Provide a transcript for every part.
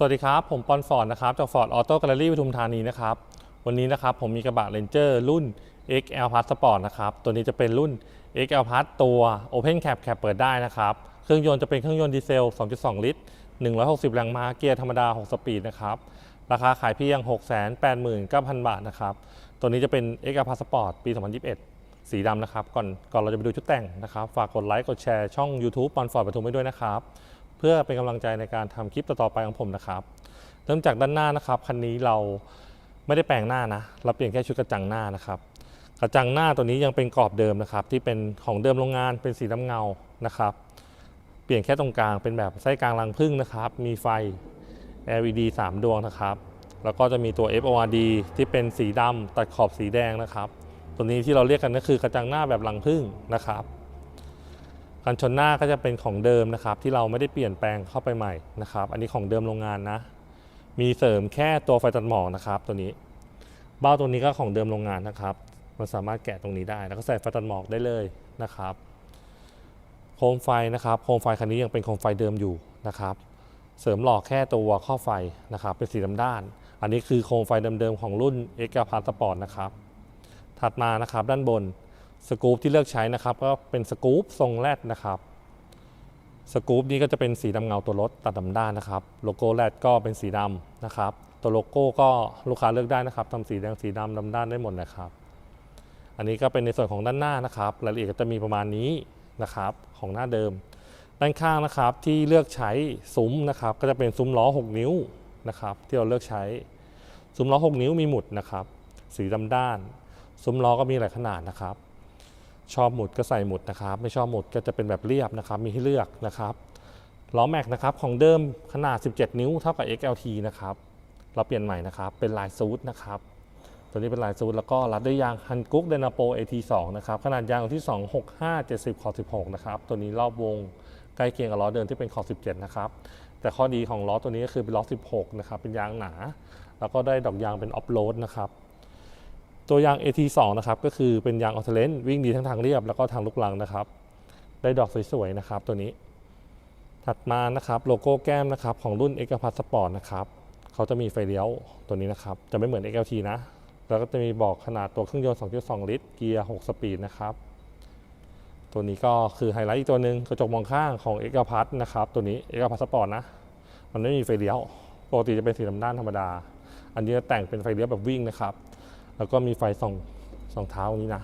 สวัสดีครับ ผมปอนฟอร์ดนะครับจากฟอร์ดออโต้แกลเลอรี่ปทุมธานีนะครับ วันนี้นะครับผมมีกระบะ Ranger รุ่น XL Plus Sport นะครับ ตัวนี้จะเป็นรุ่น XL Plus ตัว Open Cap แคปเปิดได้นะครับ เครื่องยนต์จะเป็นเครื่องยนต์ดีเซล 2.2 ลิตร 160 แรงม้าเกียร์ธรรมดา 6 สปีดนะครับ ราคาขายเพียง 689,000 บาทนะครับ ตัวนี้จะเป็น XL Plus Sport ปี 2021 สีดำนะครับ ก่อนก่อนเราจะไปดูชุดแต่งนะครับ ฝากกดไลค์กดแชร์ช่อง YouTube ปอนฟอร์ดปทุมไว้ด้วยนะครับ เพื่อเป็นกำลังใจในการทำคลิปต่อๆไปของผมนะครับ เริ่มจากด้านหน้านะครับคันนี้เราไม่ได้แปลงหน้านะเราเปลี่ยนแค่ชุดกระจังหน้านะครับกระจังหน้าตัวนี้ยังเป็นกรอบเดิมนะครับ ที่เป็นของเดิมโรงงานเป็นสีน้ำเงานะครับ เปลี่ยนแค่ตรงกลางเป็นแบบไส้กลางรังพึ่งนะครับ มีไฟ LED 3 ดวงนะครับ แล้วก็จะมีตัว FORD ที่เป็นสีดำตัดขอบสีแดงนะครับ ตัวนี้ที่เราเรียกกันก็คือกระจังหน้าแบบรังพึ่งนะครับ กันชนหน้าก็จะเป็นของเดิมนะครับ ที่เราไม่ได้เปลี่ยนแปลงเข้าไปใหม่นะครับ อันนี้ของเดิมโรงงานนะ มีเสริมแค่ตัวไฟตัดหมอกนะครับตัวนี้ เบ้าตัวนี้ก็ของเดิมโรงงานนะครับ มันสามารถแกะตรงนี้ได้แล้วก็ใส่ไฟตัดหมอกได้เลยนะครับ โคมไฟนะครับ โคมไฟคันนี้ยังเป็นโคมไฟเดิมอยู่นะครับ เสริมหลอกแค่ตัวข้อไฟนะครับ เป็นสีดำด้าน อันนี้คือโคมไฟเดิมๆของรุ่น x 9 p a s Sport นะครับ ถัดมานะครับด้านบน สกู๊ปที่เลือกใช้นะครับ ก็เป็นสกู๊ปทรงแรดนะครับสกู๊ปนี้ก็จะเป็นสีดำเงาตัวรถตัดดำด้านนะครับ โลโก้แรดก็เป็นสีดำนะครับ ตัวโลโก้ก็ลูกค้าเลือกได้นะครับทำสีแดงสีดำดำด้านได้หมดนะครับ อันนี้ก็เป็นในส่วนของด้านหน้านะครับ รายละเอียดก็จะมีประมาณนี้นะครับของหน้าเดิม ด้านข้างนะครับที่เลือกใช้ซุ้มนะครับ ก็จะเป็นซุ้มล้อ 6 นิ้วนะครับ ที่เราเลือกใช้ ซุ้มล้อ 6 นิ้วมีหมุดนะครับ สีดำด้าน ซุ้มล้อก็มีหลายขนาดนะครับ ชอบหมุดก็ใส่หมุดนะครับ ไม่ชอบหมุดก็จะเป็นแบบเรียบนะครับ มีให้เลือกนะครับล้อแม็กนะครับของเดิมขนาด 17 นิ้วเท่ากับ XLT นะครับ เราเปลี่ยนใหม่นะครับเป็นลายซูดนะครับ ตัวนี้เป็นลายซูดแล้วก็รัดด้วยยางฮันกุ๊กเดนาโป AT2 นะครับ ขนาดยางอยู่ที่ 265 70 ขอบ16 นะครับ ตัวนี้รอบวงใกล้เคียงกับล้อเดิมที่เป็นขอบ17 นะครับ แต่ข้อดีของล้อตัวนี้ก็คือเป็นล้อ 16 นะครับ เป็นยางหนา แล้วก็ได้ดอกยางเป็นออฟโรดนะครับ ตัวยาง AT2 นะครับก็คือเป็นยางออเทเลนวิ่งดีทั้งทางเรียบแล้วก็ทางลูกลังนะครับ ได้ดอกสวยๆนะครับตัวนี้ ถัดมานะครับโลโก้แก้มนะครับของรุ่น x พั s Sport นะครับเขาจะมีไฟเลี้ยวตัวนี้นะครับจะไม่เหมือน XLT นะ แล้วก็จะมีบอกขนาดตัวเครื่องยนต์ 2.2 ลิตรเกียร์ 6 สปีดนะครับตัวนี้ก็คือไฮไลท์อีกตัวหนึ่งกระจกมองข้างของ x พันะครับตัวนี้ x พั s Sport นะมันไม่มีไฟเลี้ยวปกติจะเป็นสีดำด้านธรรมดา อันนี้แต่งเป็นไฟเลี้ยวแบบวิ่งนะครับ แล้วก็มีไฟส่องส่องเท้านี้นะ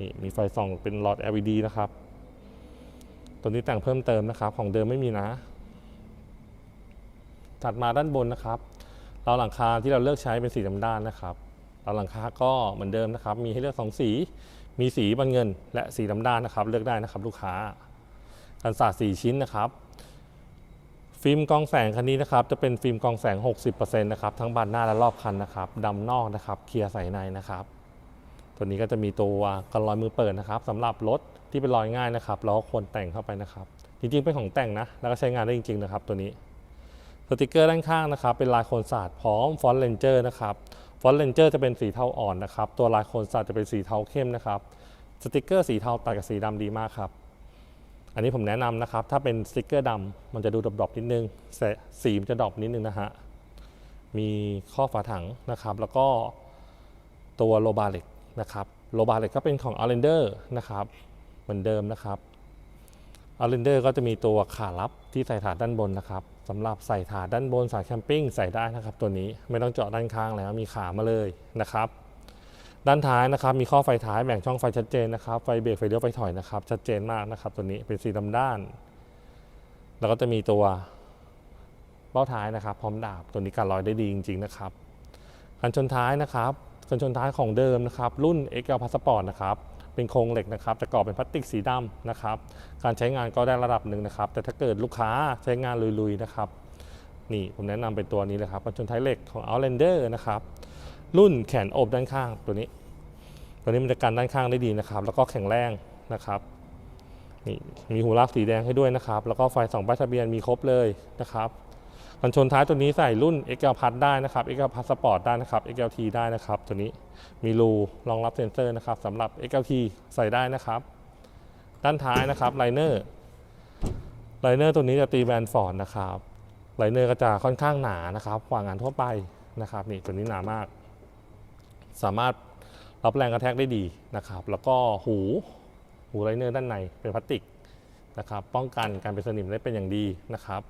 นี่มีไฟส่องเป็นหลอด LED นะครับ ตัวนี้แต่งเพิ่มเติมนะครับ ของเดิมไม่มีนะ ถัดมาด้านบนนะครับเราหลังคาที่เราเลือกใช้เป็นสีดำด้านนะครับเราหลังคาก็เหมือนเดิมนะครับ มีให้เลือกสองสี มีสีบรรเงิน และสีดำด้านนะครับ เลือกได้นะครับ ลูกค้ากันศาสตร์4ชิ้นนะครับ ฟิล์มกองแสงคันนี้นะครับจะเป็นฟิล์มกองแสง 60%นะครับทั้งบานหน้าและรอบคันนะครับดำนอกนะครับเคลียร์ใสในนะครับ ตัวนี้ก็จะมีตัวกันรอยมือเปิดนะครับสำหรับรถที่เป็นรอยง่ายนะครับเราก็ควรแต่งเข้าไปนะครับ จริงๆเป็นของแต่งนะ แล้วก็ใช้งานได้จริง ๆ นะครับ ตัวนี้สติกเกอร์ด้านข้างนะครับ เป็นลายโคนศาสตร์พร้อมฟอนต์เลนเจอร์นะครับฟอนต์เลนเจอร์จะเป็นสีเทาอ่อนนะครับตัวลายโคนศาสตร์จะเป็นสีเทาเข้มนะครับสติกเกอร์สีเทาตัดกับสีดำดีมากครับ อันนี้ผมแนะนำนะครับ ถ้าเป็นสติกเกอร์ดำมันจะดูดรอปๆนิดนึงสสีมันจะดรอปนิดนึงนะฮะ มีข้อฝาถังนะครับ แล้วก็ตัวโลบาเล็กนะครับโลบาเล็กก็เป็นของ a r l e n d e r นะครับ เหมือนเดิมนะครับ a r l e n d e r ก็จะมีตัวขาลับที่ใส่ถาดด้านบนนะครับสำหรับใส่ถาดด้านบนสายแคมปิ้งใส่ได้นะครับ ตัวนี้ไม่ต้องเจาะด้านข้างแล้วมีขามาเลยนะครับ ด้านท้ายนะครับมีข้อไฟท้ายแบ่งช่องไฟชัดเจนนะครับไฟเบรกไฟเลี้ยวไฟถอยนะครับชัดเจนมากนะครับ ตัวนี้เป็นสีดำด้าน แล้วก็จะมีตัวเบ้าท้ายนะครับ พร้อมดาบตัวนี้การลอยได้ดีจริง ๆ นะครับกันชนท้ายนะครับกันชนท้ายของเดิมนะครับ รุ่น x l Passport นะครับเป็นโครงเหล็กนะครับแต่ก่อเป็นพลาสติกสีดำนะครับ การใช้งานก็ได้ระดับหนึ่งนะครับ แต่ถ้าเกิดลูกค้าใช้งานลุยๆนะครับ นี่ผมแนะนำเป็นตัวนี้เลยครับกันชนท้ายเหล็กของ Outlander นะครับ รุ่นแขนโอบด้านข้างตัวนี้ ตัวนี้มันจะกันด้านข้างได้ดีนะครับ แล้วก็แข็งแรงนะครับนี่มีหูลากสีแดงให้ด้วยนะครับ แล้วก็ไฟสองป้ายทะเบียนมีครบเลยนะครับกันชนท้ายตัวนี้ใส่รุ่น XL Plus ได้นะครับ XL Plus Sport ได้นะครับ XLT ได้นะครับ ตัวนี้มีรูรองรับเซ็นเซอร์นะครับสำหรับ XLT ใส่ได้นะครับ ด้านท้ายนะครับไลเนอร์ไลเนอร์ตัวนี้จะตีแบรนด์ฟอร์ดนะครับไลเนอร์ก็จะค่อนข้างหนานะครับกว่างานทั่วไปนะครับนี่ตัวนี้หนามาก สามารถรับแรงกระแทกได้ดีนะครับ แล้วก็หูหูไลเนอร์ด้านในเป็นพลาสติกนะครับ ป้องกันการเป็นสนิมได้เป็นอย่างดีนะครับ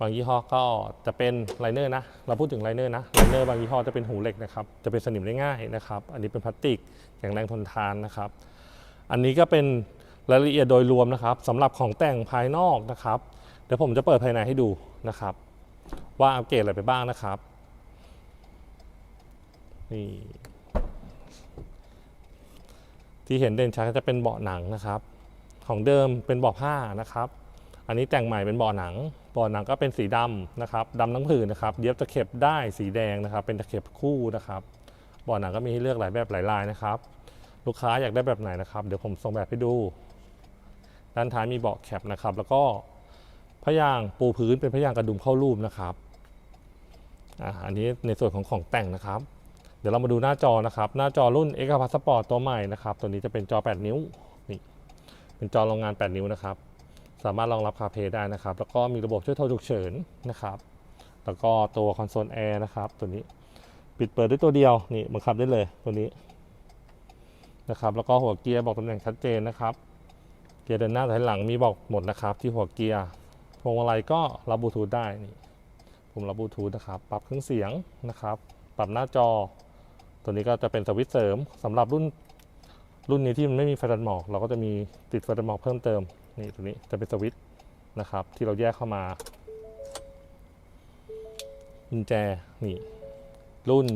บางยี่ห้อก็จะเป็นไลเนอร์นะ เราพูดถึงไลเนอร์นะ ไลเนอร์บางยี่ห้อจะเป็นหูเหล็กนะครับ จะเป็นสนิมได้ง่ายนะครับ อันนี้เป็นพลาสติกแข็งแรงทนทานนะครับ อันนี้ก็เป็นรายละเอียดโดยรวมนะครับสำหรับของแต่งภายนอกนะครับ เดี๋ยวผมจะเปิดภายในให้ดูนะครับ ว่าอัปเกรดอะไรไปบ้างนะครับ นี่ ที่เห็นเด่นชัดก็จะเป็นเบาะหนังนะครับ ของเดิมเป็นเบาะผ้านะครับ อันนี้แต่งใหม่เป็นเบาะหนังเบาะหนังก็เป็นสีดำนะครับดำทั้งผืนนะครับ เย็บตะเข็บได้สีแดงนะครับ เป็นตะเข็บคู่นะครับเบาะหนังก็มีให้เลือกหลายแบบหลายลายนะครับ ลูกค้าอยากได้แบบไหนนะครับ เดี๋ยวผมส่งแบบให้ดูด้านท้ายมีเบาะแคปนะครับ แล้วก็พยางปูพื้นเป็นพยางกระดุมเข้ารูปนะครับอ่าอันนี้ในส่วนของของแต่งนะครับ เดี๋ยวเรามาดูหน้าจอนะครับ หน้าจอรุ่น X Passport ตัวใหม่นะครับ ตัวนี้จะเป็นจอ 8 นิ้ว นี่ เป็นจอโรงงาน 8 นิ้วนะครับ สามารถรองรับคาเพย์ได้นะครับ แล้วก็มีระบบช่วยโทรฉุกเฉินนะครับ แล้วก็ตัวคอนโซลแอร์นะครับ ตัวนี้ ปิดเปิดด้วยตัวเดียว นี่บังคับได้เลย ตัวนี้ นะครับ แล้วก็หัวเกียร์บอกตำแหน่งชัดเจนนะครับ เกียร์เดินหน้าถอยหลังมีบอกหมดนะครับ ที่หัวเกียร์ พวงมาลัยก็รับบลูทูธได้ นี่ ผมรับบลูทูธนะครับ ปรับเครื่องเสียงนะครับ ปรับหน้าจอ ตัวนี้ก็จะเป็นสวิตช์เสริมสำหรับรุ่นรุ่นนี้ที่มันไม่มีไฟตัดหมอก เราก็จะมีติดไฟตัดหมอกเพิ่มเติมนี่ตัวนี้จะเป็นสวิตช์นะครับ ที่เราแยกเข้ามากุญแจนี่รุ่น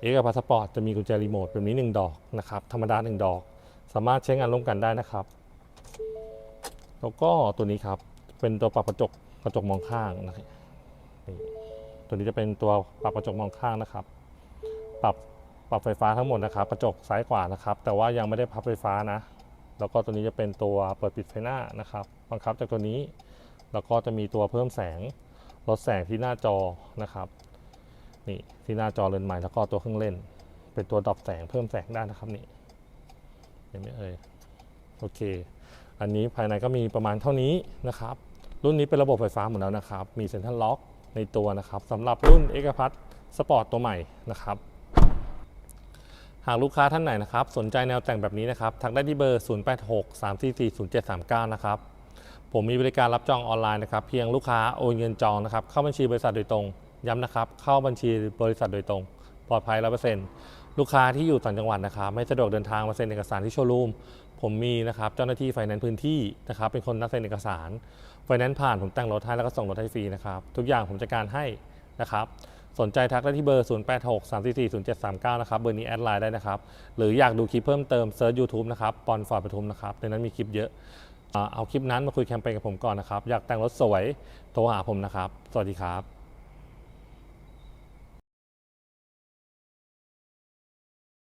เอกพาสปอร์ตจะมีกุญแจรีโมทแบบนี้ 1 ดอกนะครับ ธรรมดา 1 ดอก สามารถใช้งานร่วมกันได้นะครับ แล้วก็ตัวนี้ครับ เป็นตัวปรับกระจกกระจกมองข้างนะครับนี่ตัวนี้จะเป็นตัวปรับกระจกมองข้างนะครับ ปรับปรับไฟฟ้าทั้งหมดนะครับ กระจกซ้ายขวานะครับ แต่ว่ายังไม่ได้พับไฟฟ้านะ แล้วก็ตัวนี้จะเป็นตัวเปิดปิดไฟหน้านะครับ บังคับจากตัวนี้ แล้วก็จะมีตัวเพิ่มแสง ลดแสงที่หน้าจอนะครับ นี่ที่หน้าจอเรือนใหม่แล้วก็ตัวเครื่องเล่น เป็นตัวดรอปแสงเพิ่มแสงได้นะครับนี่เห็นไหมเอ่ย โอเค อันนี้ภายในก็มีประมาณเท่านี้นะครับ รุ่นนี้เป็นระบบไฟฟ้าหมดแล้วนะครับ มีเซ็นทรัลล็อกในตัวนะครับสำหรับรุ่นเอกพัทสปอร์ตตัวใหม่นะครับ หากลูกค้าท่านไหนนะครับสนใจแนวแต่งแบบนี้นะครับทักได้ที่เบอร์ 086 344 0739 นะครับผมมีบริการรับจองออนไลน์นะครับเพียงลูกค้าโอนเงินจองนะครับเข้าบัญชีบริษัทโดยตรงย้ำนะครับ เข้าบัญชีบริษัทโดยตรง ปลอดภัย100%ลูกค้าที่อยู่ต่างจังหวัดนะครับไม่สะดวกเดินทางมาเซ็นเอกสารที่โชว์รูมผมมีนะครับเจ้าหน้าที่ไฟแนนซ์พื้นที่นะครับเป็นคนนัดเซ็นเอกสารไฟแนนซ์ผ่านผมแต่งรถให้แล้วก็ส่งรถให้ฟรีนะครับทุกอย่างผมจัดการให้นะครับ สนใจทักได้ที่เบอร์ 086 344 0739 นะครับ เบอร์นี้แอดไลน์ได้นะครับ หรืออยากดูคลิปเพิ่มเติมเซิร์ช YouTube นะครับ ปอนฟอร์ดปทุมนะครับ ในนั้นมีคลิปเยอะ เอาคลิปนั้นมาคุยแคมเปญกับผมก่อนนะครับ อยากแต่งรถสวย โทรหาผมนะครับ สวัสดีครับ